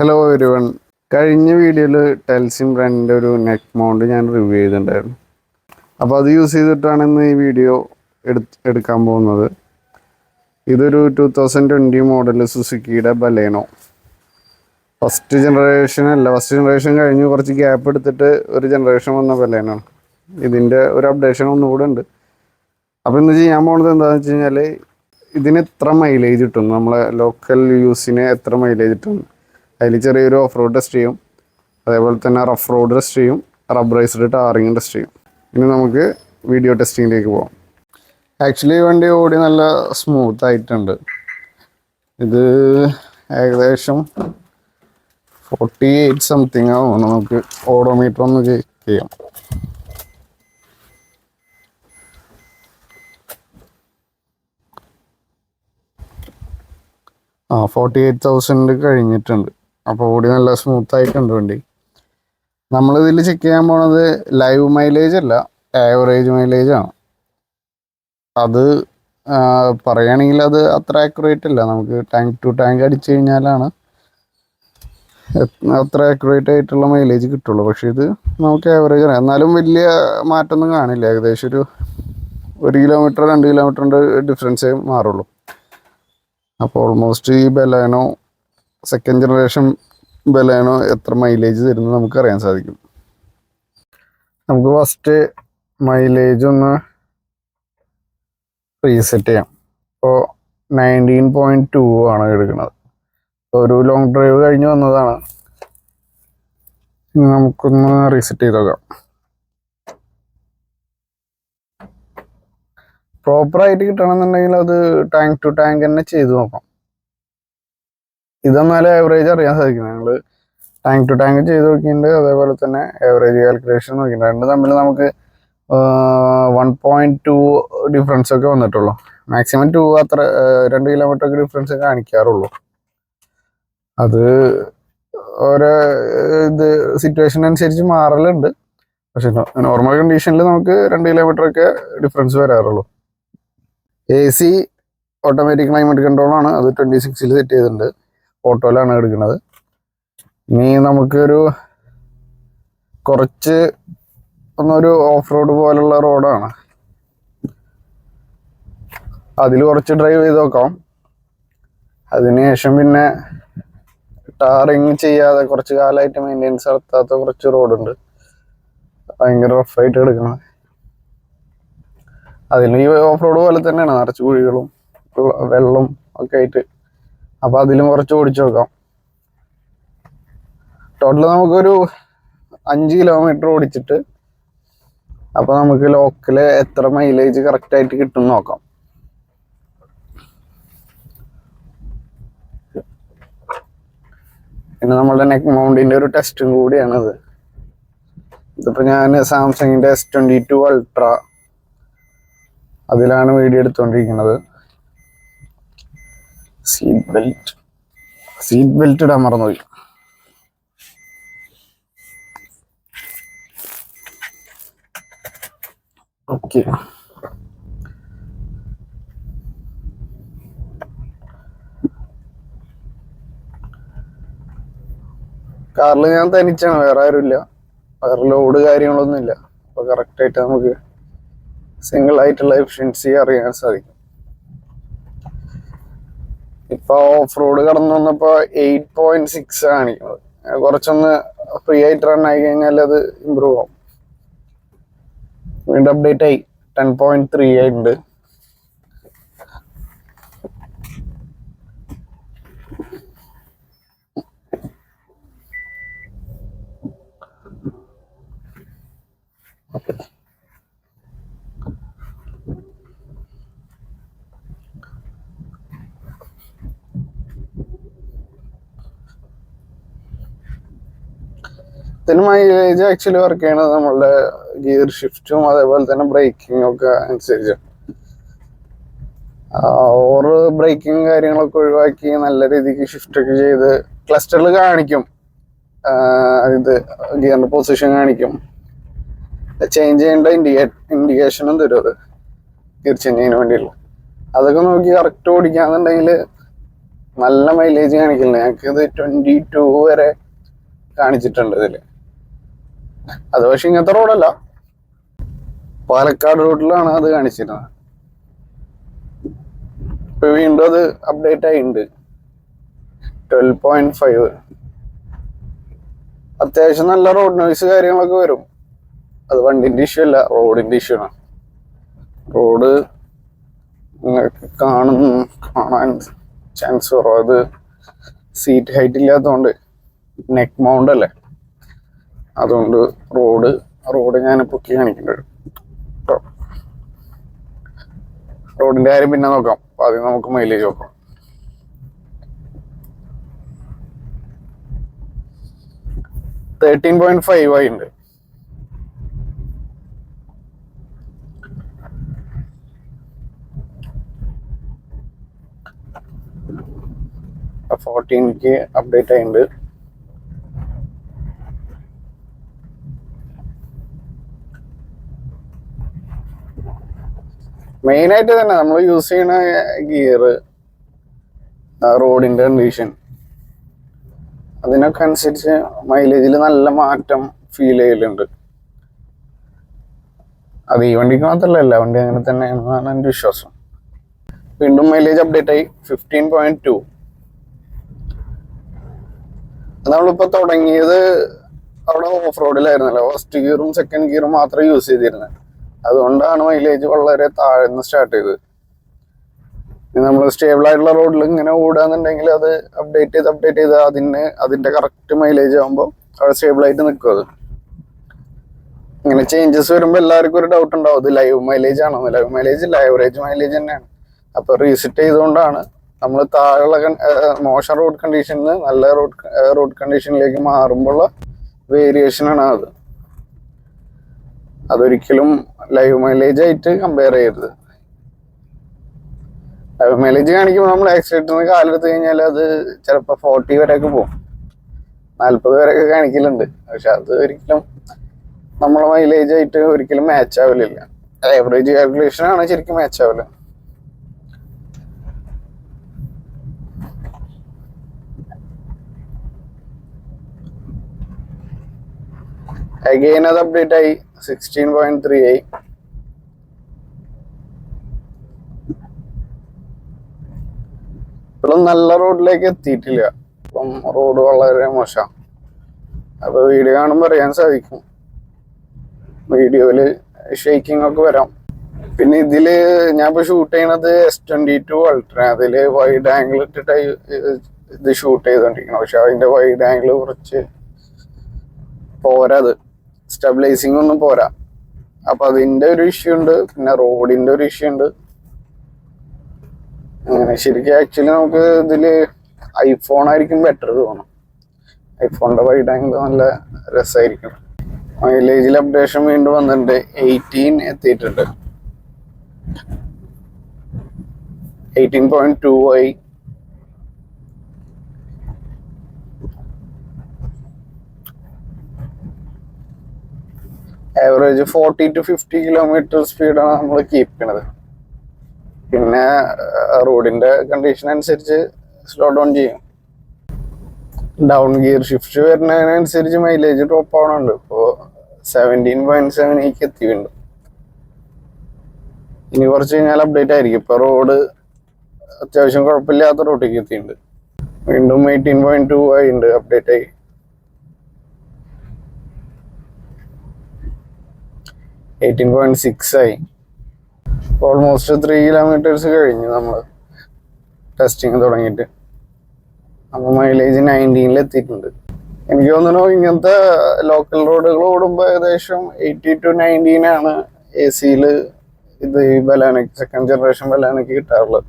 Hello everyone കഴിഞ്ഞ വീഡിയോയിൽ ടെൽസിം ബ്രാൻഡിന്റെ ഒരു നെക്ക് മൗണ്ട് ഞാൻ റിവ്യൂ ചെയ്തിട്ടുണ്ടായിരുന്നു. അപ്പോൾ അത് യൂസ് ചെയ്തിട്ടാണ് ഇന്ന് ഈ വീഡിയോ എടു എടുക്കാൻ പോകുന്നത്. ഇതൊരു ടു തൗസൻഡ് ട്വന്റി മോഡൽ സുസുക്കിയുടെ ബലേനോ ഫസ്റ്റ് ജനറേഷൻ അല്ല ഫസ്റ്റ് ജനറേഷൻ കഴിഞ്ഞ് കുറച്ച് ഗ്യാപ്പ് എടുത്തിട്ട് ഒരു ജനറേഷൻ വന്ന ബലേനോ ഇതിന്റെ ഒരു അപ്ഡേഷൻ ഒന്നുകൂടെ ഉണ്ട്. അപ്പോൾ ഇന്ന് ചെയ്യാൻ പോകുന്നത് എന്താണെന്ന് വെച്ച് കഴിഞ്ഞാൽ ഇതിന് എത്ര മൈലേജ് കിട്ടും? നമ്മളെ ലോക്കൽ യൂസിന് എത്ര മൈലേജ് കിട്ടും? അതിൽ ചെറിയൊരു ഓഫ് റോഡ് ടെസ്റ്റ് ചെയ്യും. അതേപോലെ തന്നെ റഫ് റോഡ് ടെസ്റ്റ് ചെയ്യും. റബ്ബറൈസ്ഡ് ടാറിങ് ടെസ്റ്റ് ചെയ്യും. ഇനി നമുക്ക് വീഡിയോ ടെസ്റ്റിങ്ങിലേക്ക് പോകാം ആക്ച്വലി വണ്ടി ഓടി നല്ല സ്മൂത്ത് ആയിട്ടുണ്ട്. ഇത് ഏകദേശം ഫോർട്ടി എയ്റ്റ് സംതിങ് ആവും. നമുക്ക് ഓഡോമീറ്റർ ഒന്ന് ചെക്ക് ചെയ്യാം. ആ ഫോർട്ടി എയ്റ്റ് തൗസൻഡ് കഴിഞ്ഞിട്ടുണ്ട്. അപ്പോൾ ഓടി നല്ല സ്മൂത്ത് ആയിട്ടുണ്ട് വണ്ടി. നമ്മളിതിൽ ചെക്ക് ചെയ്യാൻ പോണത് ലൈവ് മൈലേജ് അല്ല ആവറേജ് മൈലേജ് ആണ്. അത് പറയുകയാണെങ്കിൽ അത് അത്ര ആക്യുറേറ്റ് അല്ല. നമുക്ക് ടാങ്ക് ടു ടാങ്ക് അടിച്ചു കഴിഞ്ഞാലാണ് അത്ര ആക്യുറേറ്റ് ആയിട്ടുള്ള മൈലേജ് കിട്ടുള്ളൂ. പക്ഷേ ഇത് നമുക്ക് ആവറേജ് ആണ്. എന്നാലും വലിയ മാറ്റമൊന്നും കാണില്ല. ഏകദേശം ഒരു ഒരു കിലോമീറ്റർ രണ്ട് കിലോമീറ്ററിന്റെ ഡിഫറൻസേ മാറുള്ളൂ. അപ്പോൾ ഓൾമോസ്റ്റ് ഈ ബെലാനോ സെക്കൻഡ് ജനറേഷൻ ബലേനോ എത്ര മൈലേജ് തരുന്നത് നമുക്ക് അറിയാൻ സാധിക്കും. നമുക്ക് ഫസ്റ്റ് മൈലേജ് ഒന്ന് റീസെറ്റ് ചെയ്യാം. ഇപ്പോൾ നയന്റീൻ പോയിന്റ് ടു ആണ് എടുക്കുന്നത്. ഒരു ലോങ് ഡ്രൈവ് കഴിഞ്ഞ് വന്നതാണ്. നമുക്കൊന്ന് റീസെറ്റ് ചെയ്ത് നോക്കാം. പ്രോപ്പറായിട്ട് കിട്ടണമെന്നുണ്ടെങ്കിൽ അത് ടാങ്ക് ടു ടാങ്ക് തന്നെ ചെയ്ത് നോക്കാം. ഇതെന്നാലും ആവറേജ് അറിയാൻ സാധിക്കും ഞങ്ങൾ ടാങ്ക് ടു ടാങ്ക് ചെയ്ത് നോക്കിയിട്ടുണ്ട്. അതേപോലെ തന്നെ ആവറേജ് കാൽക്കുലേഷൻ നോക്കിയിട്ടുണ്ട്. രണ്ട് തമ്മിൽ നമുക്ക് വൺ പോയിന്റ് ടു ഡിഫറൻസ് ഒക്കെ വന്നിട്ടുള്ളൂ. മാക്സിമം ടു അത്ര രണ്ട് കിലോമീറ്റർ ഒക്കെ ഡിഫറൻസ് കാണിക്കാറുള്ളൂ. അത് ഓരോ ഇത് സിറ്റുവേഷൻ അനുസരിച്ച് മാറലുണ്ട്. പക്ഷെ നോർമൽ കണ്ടീഷനിൽ നമുക്ക് രണ്ട് കിലോമീറ്റർ ഒക്കെ ഡിഫറൻസ് വരാറുള്ളൂ. എ സി ഓട്ടോമാറ്റിക് ക്ലൈമറ്റ് കൺട്രോളാണ് അത് ട്വന്റി സിക്സിൽ സെറ്റ് ചെയ്തിട്ടുണ്ട്. ഓട്ടോയിലാണ് എടുക്കുന്നത്. ഇനി നമുക്കൊരു കുറച്ച് ഒന്നൊരു ഓഫ് റോഡ് പോലുള്ള റോഡാണ് അതിൽ കുറച്ച് ഡ്രൈവ് ചെയ്ത് നോക്കാം. അതിനുശേഷം പിന്നെ ടാറിങ് ചെയ്യാതെ കുറച്ച് കാലമായിട്ട് മെയിന്റെനൻസ് നടത്താത്ത കുറച്ച് റോഡുണ്ട് ഭയങ്കര റഫായിട്ട് എടുക്കണം അതിൽ ഈ ഓഫ് റോഡ് പോലെ തന്നെയാണ്. നിറച്ച് കുഴികളും വെള്ളം ഒക്കെ ആയിട്ട് അപ്പൊ അതിലും കുറച്ച് ഓടിച്ചു നോക്കാം. ടോട്ടൽ നമുക്കൊരു അഞ്ച് കിലോമീറ്റർ ഓടിച്ചിട്ട് അപ്പോൾ നമുക്ക് ലോക്കൽ എത്ര മൈലേജ് കറക്റ്റ് ആയിട്ട് കിട്ടും നോക്കാം. പിന്നെ നമ്മളുടെ നെക്ക് മൗണ്ടിന്റെ ഒരു ടെസ്റ്റും കൂടിയാണത്. ഇതിപ്പോ ഞാൻ സാംസങ്ങിന്റെ എസ് ട്വന്റി ടു അൾട്ര അതിലാണ് വീഡിയോ എടുത്തുകൊണ്ടിരിക്കുന്നത് സീറ്റ് ബെൽറ്റ് സീറ്റ് ബെൽറ്റ് ഇടാൻ മറന്നുപോയി. ഓക്കെ കാറിൽ ഞാൻ തനിച്ചാണ് വേറെ ആരുമില്ല. വേറെ ലോഡ് കാര്യങ്ങളൊന്നുമില്ല. അപ്പൊ കറക്റ്റ് ആയിട്ട് നമുക്ക് സിംഗിൾ ആയിട്ടുള്ള എഫിഷ്യൻസി അറിയാൻ സാധിക്കും. ഇപ്പൊ ഓഫ് റോഡ് കടന്നു വന്നപ്പോ എയ്റ്റ് പോയിന്റ് സിക്സ് കാണിക്കുന്നത് കുറച്ചൊന്ന് ഫ്രീ ആയിട്ട് റൺ ആയി കഴിഞ്ഞാൽ അത് ഇമ്പ്രൂവ് ആവും. വീണ്ടും അപ്ഡേറ്റ് ആയി. ടെൻ പോയിന്റ് ത്രീ ആയിട്ടുണ്ട്. ഇതിന് മൈലേജ് ആക്ച്വലി വർക്ക് ചെയ്യണത് നമ്മളുടെ ഗിയർ ഷിഫ്റ്റും അതേപോലെ തന്നെ ബ്രേക്കിംഗ് ഒക്കെ അനുസരിച്ച്. ഓറ് ബ്രേക്കിംഗ് കാര്യങ്ങളൊക്കെ ഒഴിവാക്കി നല്ല രീതിക്ക് ഷിഫ്റ്റ് ഒക്കെ ചെയ്ത് ക്ലസ്റ്ററിൽ കാണിക്കും. ഇത് ഗിയറിന്റെ പൊസിഷൻ കാണിക്കും. ചേഞ്ച് ചെയ്യേണ്ട ഇൻഡിക്കേ ഇൻഡിക്കേഷനും തരും അത്. ഗിയർ ചേഞ്ച് ചെയ്യാൻ വേണ്ടിയുള്ള അതൊക്കെ നോക്കി കറക്റ്റ് ഓടിക്കാന്നുണ്ടെങ്കിൽ നല്ല മൈലേജ് കാണിക്കില്ല ഞങ്ങൾക്ക് ഇത് ട്വന്റി ടു വരെ കാണിച്ചിട്ടുണ്ട് ഇതിൽ. അത് പക്ഷെ ഇങ്ങനത്തെ റോഡല്ല പാലക്കാട് റോഡിലാണ് അത് കാണിച്ചിരുന്നത്. ഇപ്പൊ വീണ്ടും അത് അപ്ഡേറ്റ് ആയിട്ടുണ്ട്. ട്വൽവ് പോയിന്റ് ഫൈവ് അത്യാവശ്യം നല്ല റോഡ് നോയ്സ് കാര്യങ്ങളൊക്കെ വരും. അത് വണ്ടിന്റെ ഇഷ്യൂ അല്ല റോഡിന്റെ ഇഷ്യൂ ആണ്. റോഡ് നിങ്ങൾക്ക് കാണും കാണാൻ ചാൻസ് കുറവ്. അത് സീറ്റ് ഹൈറ്റ് ഇല്ലാത്തതുകൊണ്ട് നെക്ക് മൗണ്ട് അല്ലേ? അതുകൊണ്ട് റോഡ് റോഡ് ഞാൻ പൊക്കി കാണിക്കുന്നുണ്ട് റോഡിന്റെ കാര്യം പിന്നെ നോക്കാം. ആദ്യം നമുക്ക് മൈലേജ് നോക്കാം. തേർട്ടീൻ പോയിന്റ് ഫൈവ് ആയി ഉണ്ട്. ഫോർട്ടീൻക്ക് അപ്ഡേറ്റ് ആയിട്ടുണ്ട് മെയിൻ ആയിട്ട് തന്നെ നമ്മൾ യൂസ് ചെയ്യുന്ന ഗിയർ റോഡിന്റെ കണ്ടീഷൻ അതിനൊക്കെ അനുസരിച്ച് മൈലേജിൽ നല്ല മാറ്റം ഫീൽ ചെയ്യലുണ്ട്. അത് ഈ വണ്ടിക്ക് മാത്രമല്ല എല്ലാ വണ്ടി അങ്ങനെ തന്നെ എന്നാണ് എന്റെ വിശ്വാസം. വീണ്ടും മൈലേജ് അപ്ഡേറ്റ് ആയി ഫിഫ്റ്റീൻ പോയിന്റ് ടു നമ്മളിപ്പോ തുടങ്ങിയത് അവിടെ ഓഫ് റോഡിലായിരുന്നല്ലോ ഫസ്റ്റ് ഗിയറും സെക്കൻഡ് ഗിയറും മാത്രമേ യൂസ് ചെയ്തിരുന്നത് അതുകൊണ്ടാണ് മൈലേജ് വളരെ താഴ്ന്ന് സ്റ്റാർട്ട് ചെയ്തത്. നമ്മൾ സ്റ്റേബിൾ ആയിട്ടുള്ള റോഡിൽ ഇങ്ങനെ ഓടുകയെന്നുണ്ടെങ്കിൽ അത് അപ്ഡേറ്റ് ചെയ്ത് അപ്ഡേറ്റ് ചെയ്ത് അതിന് അതിന്റെ കറക്റ്റ് മൈലേജ് ആകുമ്പോൾ അവിടെ സ്റ്റേബിൾ ആയിട്ട് നിൽക്കും അത്. ഇങ്ങനെ ചേഞ്ചസ് വരുമ്പോൾ എല്ലാവർക്കും ഒരു ഡൗട്ട് ഉണ്ടാവും. ഇത് ലൈവ് മൈലേജ് ആണോ? ലൈവ് മൈലേജ് ഇല്ല. ആവറേജ് മൈലേജ് തന്നെയാണ്. അപ്പൊ റീസെറ്റ് ചെയ്തുകൊണ്ടാണ് നമ്മൾ താഴെയുള്ള മോശം റോഡ് കണ്ടീഷനിൽ നിന്ന് നല്ല റോഡ് റോഡ് കണ്ടീഷനിലേക്ക് മാറുമ്പോൾ വേരിയേഷൻ ആണ് അത്. അതൊരിക്കലും ലൈവ് മൈലേജ് ആയിട്ട് കമ്പയർ ചെയ്യരുത്. ലൈവ് മൈലേജ് കാണിക്കുമ്പോൾ നമ്മൾ ആക്സിഡന്റിന് കാലെടുത്ത് കഴിഞ്ഞാൽ അത് ചിലപ്പോൾ ഫോർട്ടി വരെയൊക്കെ പോകും. നാൽപ്പത് വരെയൊക്കെ കാണിക്കലുണ്ട്. പക്ഷെ അത് ഒരിക്കലും നമ്മളെ മൈലേജ് ആയിട്ട് ഒരിക്കലും മാച്ച് ആവലില്ല. ആവറേജ് കാൽക്കുലേഷൻ ആണ് ശരിക്കും മാച്ച് ആവൽ. അഗെയിൻ അത് അപ്ഡേറ്റ് ആയി. സിക്സ്റ്റീൻ പോയിന്റ് ത്രീ ആയി. ഇപ്പോഴും നല്ല റോഡിലേക്ക് എത്തിയിട്ടില്ല. ഇപ്പം റോഡ് വളരെ മോശം. അപ്പൊ വീഡിയോ കാണുമ്പോൾ അറിയാൻ സാധിക്കും. വീഡിയോയിൽ ഷേക്കിംഗ് ഒക്കെ വരാം. പിന്നെ ഇതിൽ ഞാൻ ഇപ്പൊ ഷൂട്ട് ചെയ്യണത് എസ് ട്വന്റി ടു അൾട്ര അതിൽ വൈഡ് ആംഗിൾ ഇട്ടിട്ട് ഇത് ഷൂട്ട് ചെയ്തോണ്ടിരിക്കണം. പക്ഷെ അതിന്റെ വൈഡ് ആംഗിൾ കുറച്ച് പോരാ സ്റ്റെബിലൈസിങ് ഒന്നും പോരാ. അപ്പൊ അതിന്റെ ഒരു ഇഷ്യൂ ഉണ്ട് പിന്നെ റോഡിന്റെ ഒരു ഇഷ്യൂ ഉണ്ട്. അങ്ങനെ ശരിക്കും ആക്ച്വലി നമുക്ക് ഇതിൽ ഐഫോൺ ആയിരിക്കും ബെറ്റർ തോന്നും ഐഫോണിന്റെ വൈഡ് ആംഗിൾ നല്ല രസമായിരിക്കും മൈലേജിൽ അപ്ഡേഷൻ വീണ്ടും വന്നിട്ടുണ്ട്. എയ്റ്റീൻ എത്തിയിട്ടുണ്ട്. എയ്റ്റീൻ പോയിന്റ് ടു ആയി average forty to fifty kilometre സ്പീഡാണ് നമ്മൾ കീപ്പ് ചെയ്യണത്. പിന്നെ റോഡിന്റെ കണ്ടീഷൻ അനുസരിച്ച് സ്ലോ ഡൗൺ ചെയ്യും. ഡൗൺ ഗിയർ ഷിഫ്റ്റ് വരുന്നതിനനുസരിച്ച് മൈലേജ് ഡ്രോപ്പ് ആവണുണ്ട്. ഇപ്പോൾ സെവന്റീൻ പോയിന്റ് സെവൻ എയ്ക്ക് എത്തിയിട്ടുണ്ട്. ഇനി കുറച്ച് കഴിഞ്ഞാൽ അപ്ഡേറ്റ് ആയിരിക്കും. ഇപ്പൊ റോഡ് അത്യാവശ്യം കുഴപ്പമില്ലാത്ത റോഡിലേക്ക് എത്തിയിട്ടുണ്ട്. വീണ്ടും എയ്റ്റീൻ പോയിന്റ് ടു ആയിട്ടുണ്ട്. അപ്ഡേറ്റ് ആയി. എയ്റ്റീൻ പോയിന്റ് സിക്സ് ആയി. ഓൾമോസ്റ്റ് ത്രീ കിലോമീറ്റേഴ്സ് കഴിഞ്ഞു നമ്മൾ ടെസ്റ്റിങ് തുടങ്ങിയിട്ട്. അപ്പോൾ മൈലേജ് നയന്റീനിൽ എത്തിയിട്ടുണ്ട്. എനിക്ക് തോന്നുന്നു ഇങ്ങനത്തെ ലോക്കൽ റോഡുകൾ ഓടുമ്പോൾ ഏകദേശം എയ്റ്റി ടു നയന്റീനാണ് എ സിയിൽ ഇത് ഈ ബലാനയ്ക്ക് സെക്കൻഡ് ജനറേഷൻ ബലാനയ്ക്ക് കിട്ടാറുള്ളത്.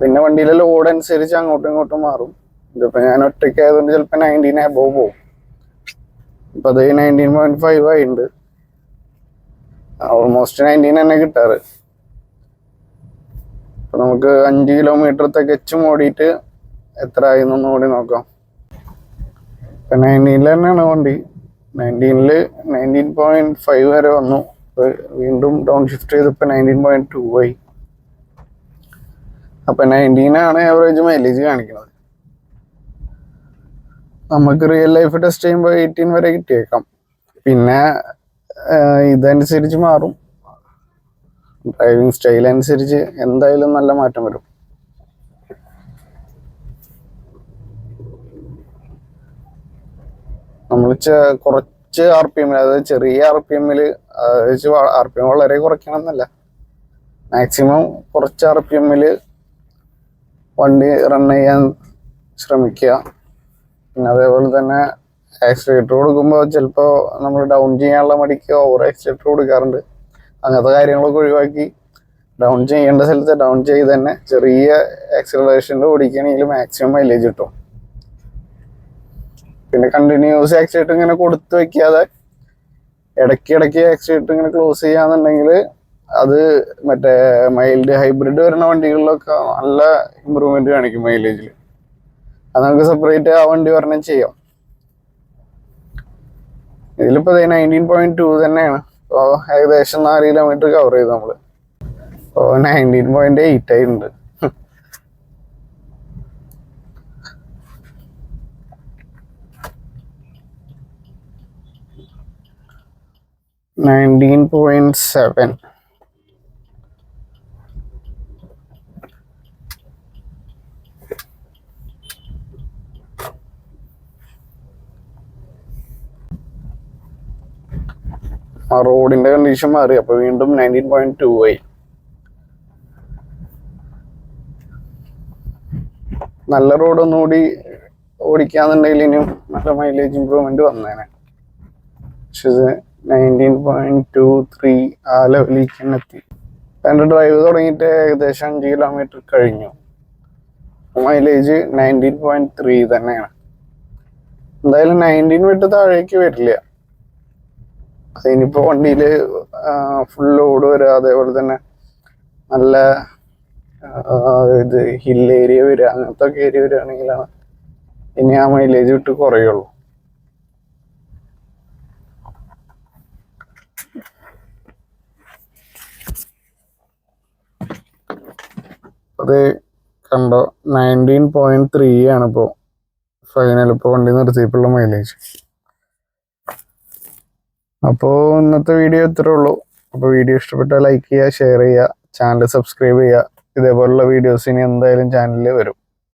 പിന്നെ വണ്ടിയിലെ ലോഡ് അനുസരിച്ച് അങ്ങോട്ടും ഇങ്ങോട്ടും മാറും. ഇതിപ്പോൾ ഞാൻ ഒറ്റയ്ക്ക് ആയതുകൊണ്ട് ചിലപ്പോൾ നയന്റീൻ അബോവ് പോകും ഇപ്പം അത് നയന്റീൻ പോയിന്റ് ഫൈവ് ആയിട്ടുണ്ട്. ഓൾമോസ്റ്റ് നയന്റീൻ തന്നെ കിട്ടാറ്. അപ്പൊ നമുക്ക് അഞ്ച് കിലോമീറ്റർ തികച്ചും ഓടിയിട്ട് എത്ര ആയി എന്നൊന്നും കൂടി നോക്കാം. ഇപ്പൊ നയന്റീനിൽ തന്നെയാണ് വണ്ടി. നയന്റീനിൽ നയന്റീൻ പോയിന്റ് ഫൈവ് വരെ വന്നു. വീണ്ടും ഡൗൺ ഷിഫ്റ്റ് ചെയ്തപ്പോ നയന്റീൻ പോയിന്റ് ടു ആയി. അപ്പൊ നയന്റീനാണ് ആവറേജ് മൈലേജ് കാണിക്കുന്നത്. നമുക്ക് റിയൽ ലൈഫ് ടെസ്റ്റ് ചെയ്യുമ്പോൾ എയ്റ്റീൻ വരെ കിട്ടിയേക്കാം. പിന്നെ ഇതനുസരിച്ച് മാറും. ഡ്രൈവിംഗ് സ്റ്റൈൽ അനുസരിച്ച് എന്തായാലും നല്ല മാറ്റം വരും. നമ്മൾ കുറച്ച് ആർ പി എമ്മിൽ അതായത് ചെറിയ ആർ പി എമ്മിൽ ആർ പി എം വളരെ കുറയ്ക്കണം എന്നല്ല മാക്സിമം കുറച്ച് ആർ പി എമ്മിൽ വണ്ടി റൺ ചെയ്യാൻ ശ്രമിക്കുക. പിന്നെ അതേപോലെ തന്നെ ആക്സിലേറ്റർ കൊടുക്കുമ്പോൾ ചിലപ്പോൾ നമ്മൾ ഡൗൺ ചെയ്യാനുള്ള മടിക്ക് ഓവർ ആക്സിലേറ്റർ കൊടുക്കാറുണ്ട്. അങ്ങനത്തെ കാര്യങ്ങളൊക്കെ ഒഴിവാക്കി. ഡൗൺ ചെയ്യേണ്ട സ്ഥലത്ത് ഡൗൺ ചെയ്ത് തന്നെ ചെറിയ ആക്സിലറേഷനിൽ ഓടിക്കുകയാണെങ്കിൽ മാക്സിമം മൈലേജ് കിട്ടും. പിന്നെ കണ്ടിന്യൂസ് ആക്സിലേറ്റർ ഇങ്ങനെ കൊടുത്തു വെക്കാതെ ഇടയ്ക്ക് ഇടയ്ക്ക് ആക്സിലേറ്റർ ഇങ്ങനെ ക്ലോസ് ചെയ്യാന്നുണ്ടെങ്കിൽ അത് മറ്റേ മൈൽഡ് ഹൈബ്രിഡ് വരുന്ന വണ്ടികളിലൊക്കെ നല്ല ഇമ്പ്രൂവ്മെന്റ് കാണിക്കും മൈലേജിൽ അത് നമുക്ക് സെപ്പറേറ്റ് ആ വണ്ടി പറഞ്ഞാൽ ചെയ്യാം. ഇതിലിപ്പോ നയന്റീൻ പോയിന്റ് ടു തന്നെയാണ്. അപ്പോൾ ഏകദേശം നാല് കിലോമീറ്റർ കവർ ചെയ്തു നമ്മൾ. അപ്പോൾ നയന്റീൻ പോയിന്റ് എയ്റ്റ് ആയിട്ടുണ്ട്. നയന്റീൻ പോയിന്റ് സെവൻ ആ റോഡിന്റെ കണ്ടീഷൻ മാറി. അപ്പൊ വീണ്ടും നയന്റീൻ പോയിന്റ് ടു ആയി നല്ല റോഡ് ഒന്നുകൂടി ഓടിക്കാന്നുണ്ടെങ്കിൽ ഇനിയും നല്ല മൈലേജ് ഇമ്പ്രൂവ്മെന്റ് വന്നേനെ. പക്ഷെ ഇത് നയന്റീൻ പോയിന്റ് ടു ത്രീ ആ ലെവലിലേക്ക് തന്നെ എത്തി. എന്റെ ഡ്രൈവ് തുടങ്ങിയിട്ട് ഏകദേശം അഞ്ച് കിലോമീറ്റർ കഴിഞ്ഞു. മൈലേജ് നയന്റീൻ പോയിന്റ് ത്രീ തന്നെയാണ്. എന്തായാലും നയന്റീൻ വിട്ട് താഴേക്ക് വരില്ല. അതിനിപ്പോ വണ്ടിയിൽ ഫുൾ ലോഡ് വരിക അതേപോലെ തന്നെ നല്ല ഇത് ഹിൽ ഏരിയ വരിക അങ്ങനത്തെ ഒക്കെ ഏരിയ വരികയാണെങ്കിലാണ് ഇനി ആ മൈലേജ് വിട്ട് കുറയുള്ളൂ. അത് കണ്ടോ നയന്റീൻ പോയിന്റ് ത്രീ ആണ് ഇപ്പോൾ ഫൈനൽ ഇപ്പോൾ വണ്ടി നിർത്തിയപ്പോഴുള്ള മൈലേജ് അപ്പോൾ ഇന്നത്തെ വീഡിയോ ഇത്രേ ഉള്ളൂ. അപ്പോൾ വീഡിയോ ഇഷ്ടപ്പെട്ടാൽ ലൈക്ക് ചെയ്യുക ഷെയർ ചെയ്യുക ചാനൽ സബ്സ്ക്രൈബ് ചെയ്യുക. ഇതേപോലുള്ള വീഡിയോസ് ഇനി എന്തായാലും ചാനലിൽ വരും.